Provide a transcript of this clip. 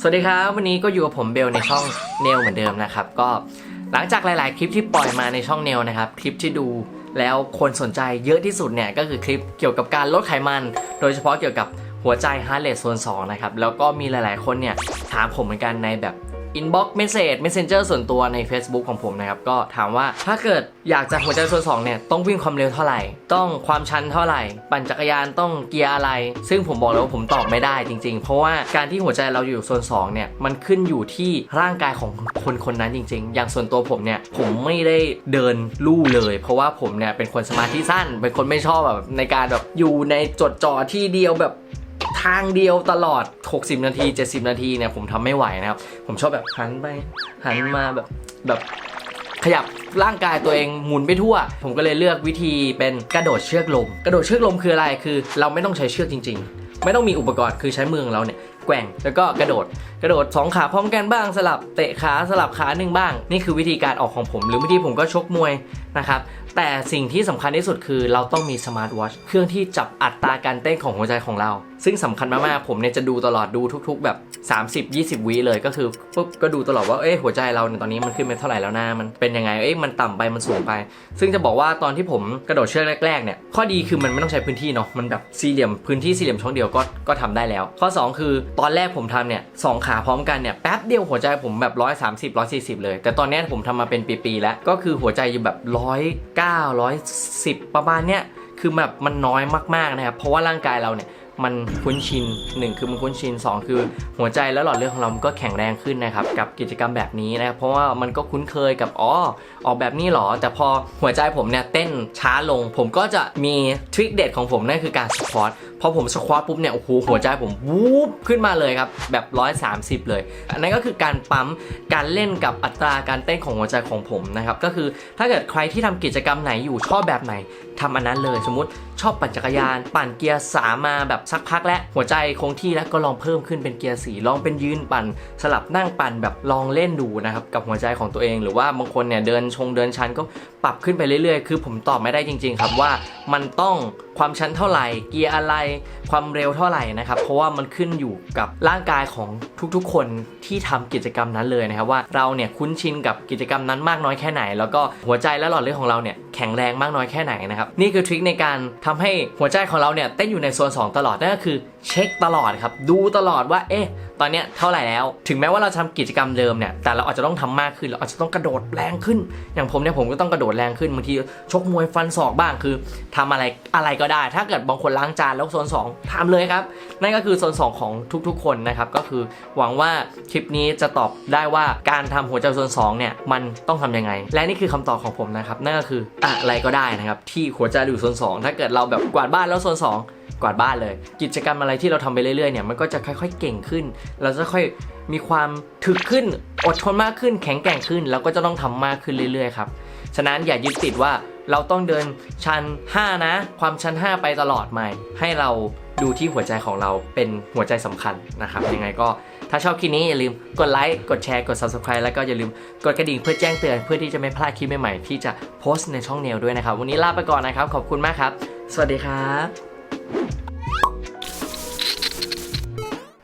สวัสดีครับ วันนี้ก็อยู่กับผมเบลในช่องเนลเหมือนเดิมนะครับ ก็หลังจากหลาย ๆ คลิปที่ปล่อยมาในช่องเนลนะครับ คลิปที่ดูแล้วคนสนใจเยอะที่สุดเนี่ย ก็คือคลิปเกี่ยวกับการลดไขมัน โดยเฉพาะเกี่ยวกับหัวใจฮาร์เรสโซน2นะครับแล้วก็มีหลาย ๆ คนเนี่ยถามผมเหมือนกันในแบบ inbox message messenger ส่วนตัวใน Facebook ของผมนะครับ ก็ถามว่าถ้าเกิดอยากจะหัวใจโซน2เนี่ยต้องวิ่งความเร็วเท่าไหร่ ต้องความชันเท่าไหร่ ปั่นจักรยานต้องเกียร์อะไร ซึ่งผมบอกเลยว่าผมตอบไม่ได้จริง ๆ เพราะว่าการที่หัวใจเราอยู่โซน2เนี่ยมันขึ้นอยู่ที่ร่างกายของคนคนนั้นจริง ๆ อย่างส่วนตัวผมเนี่ยผมไม่ได้เดินลู่เลย เพราะว่าผมเนี่ยเป็นคนสมาธิสั้นเป็นคนไม่ชอบแบบในการแบบอยู่ในจดจ่อที่เดียวแบบ ทางเดียวตลอด 60 นาที 70 นาทีเนี่ยผมทำไม่ไหวนะครับ ผมชอบแบบหันไปหันมาแบบแบบขยับร่างกายตัวเองหมุนไปทั่ว ผมก็เลยเลือกวิธีเป็นกระโดดเชือกลม กระโดดเชือกลมคืออะไรคือ เราไม่ต้องใช้เชือกจริง ๆ ไม่ต้องมีอุปกรณ์คือใช้มือของเราเนี่ยแกว่งแล้วก็กระโดด กระโดดสองขาพร้อมกันบ้างสลับเตะขาสลับขาหนึ่งบ้าง นี่คือวิธีการออกของผม หรือวิธีผมก็ชกมวยนะครับแต่สิ่งที่สำคัญที่สุดคือเราต้องมีสมาร์ทวอชเครื่องที่จับอัตราการเต้นของหัวใจของเราซึ่งสำคัญมากๆ ผมเนี่ยจะดูตลอดดูทุก ๆ แบบ 30-20วิเลยก็คือปุ๊บก็ดูตลอดว่าเอ้ยหัวใจเราเนี่ยตอนนี้มันขึ้นไปเท่าไหร่แล้วนะมันเป็นยังไงเอ้ยมันต่ำไปมันสูงไป ซึ่งจะบอกว่าตอนที่ผมกระโดดเชือกแรกๆเนี่ยข้อดีคือมันไม่ต้องใช้พื้นที่เนาะมันแบบสี่เหลี่ยมพื้นที่สี่เหลี่ยมช่องเดียวก็ก็ทำได้แล้ว ข้อ 2 คือตอนแรกผมทำเนี่ยสองขาพร้อมกันเนี่ยแป๊บเดียวหัวใจผมแบบ130 140เลย แต่ตอนนี้ผมทำมาเป็นปีๆแล้วก็คือหัวใจอยู่แบบ109 110ประมาณเนี้ยคือแบบมันน้อยมากๆนะครับเพราะว่าร่างกายเราเนี่ย มันคุ้นชินหนึ่งคือมันคุ้นชินสองคือหัวใจและหลอดเลือดของเราก็แข็งแรงขึ้นนะครับกับกิจกรรมแบบนี้นะครับเพราะว่ามันก็คุ้นเคยกับอ๋อออกแบบนี้หรอ แต่พอหัวใจผมเนี่ยเต้นช้าลง ผมก็จะมีทริคเด็ดของผมนั่นคือการสควอตพอผมสควอตปุ๊บเนี่ยโอ้โหหัวใจผมวูบขึ้นมาเลยครับแบบ 130 เลย อันนั้นก็คือการปั๊มการเล่นกับอัตราการเต้นของหัวใจของผมนะครับก็คือถ้าเกิดใครที่ทำกิจกรรมไหนอยู่ชอบแบบไหนทำอันนั้นเลยสมมติชอบปั่นจักรยาน ปั่นเกียร์สามมาแบบสักพักแล้วหัวใจคงที่แล้วก็ลองเพิ่มขึ้นเป็นเกียร์สีลองเป็นยืนปั่น สลับนั่งปั่นแบบลองเล่นดูนะครับกับหัวใจของตัวเอง หรือว่าบางคนเนี่ยเดินชงเดินชันก็ปรับขึ้นไปเรื่อยๆ คือผมตอบไม่ได้จริง ๆ ครับว่ามันต้อง ความชันเท่าไหร่ เกียร์อะไร ความเร็วเท่าไหร่นะครับ เพราะว่ามันขึ้นอยู่กับร่างกายของทุกๆ คนที่ทำกิจกรรมนั้นเลยนะครับ ว่าเราเนี่ยคุ้นชินกับกิจกรรมนั้นมากน้อยแค่ไหน แล้วก็หัวใจและหลอดเลือดของเราเนี่ยแข็งแรงมากน้อยแค่ไหนนะครับนี่คือทริคในการทำให้หัวใจของเราเนี่ยเต้นอยู่ในโซน2 ตลอดนั่นก็คือเช็คตลอดครับดูตลอดว่าเอ๊ะ ตอนเนี้ยเท่าไหร่แล้ว ถึงแม้ว่าเราทำกิจกรรมเดิมเนี่ยแต่เราอาจจะต้องทำมากขึ้นเราอาจจะต้องกระโดดแรงขึ้น อย่างผมเนี่ยผมก็ต้องกระโดดแรงขึ้นบางทีชกมวยฟันศอกบ้างคือทำอะไรอะไรก็ได้ ถ้าเกิดบางคนล้างจานแล้วโซน2ทำเลยครับ นั่นก็คือโซน2ของทุกๆ คนนะครับก็คือหวังว่าคลิปนี้จะตอบได้ว่าการทำหัวใจโซน2เนี่ยมันต้องทำยังไง และนี่คือคำตอบของผมนะครับนั่นก็คืออะไรก็ได้นะครับที่หัวใจอยู่โซน2ถ้าเกิดเราแบบกวาดบ้านแล้วโซน2 กวาดบ้านเลย กิจกรรมอะไรที่เราทำไปเรื่อยๆเนี่ยมันก็จะค่อยๆเก่งขึ้น เราจะค่อยมีความถึกขึ้นอดทนมากขึ้น แข็งแกร่งขึ้นแล้วก็จะต้องทำมากขึ้นเรื่อยๆครับฉะนั้นอย่ายึดติดว่าเราต้องเดินชัน 5 นะ ความชัน 5 ไปตลอดไม่ ให้เราดูที่หัวใจของเราเป็นหัวใจสำคัญนะครับ ยังไงก็ถ้าชอบคลิปนี้อย่าลืมกดไลค์ กดแชร์ กด subscribe แล้วก็อย่าลืมกดกระดิ่งเพื่อแจ้งเตือน เพื่อที่จะไม่พลาดคลิปใหม่ๆที่จะโพสต์ในช่องเนลด้วยนะครับ วันนี้ลาไปก่อนนะครับ ขอบคุณมากครับ สวัสดีครับ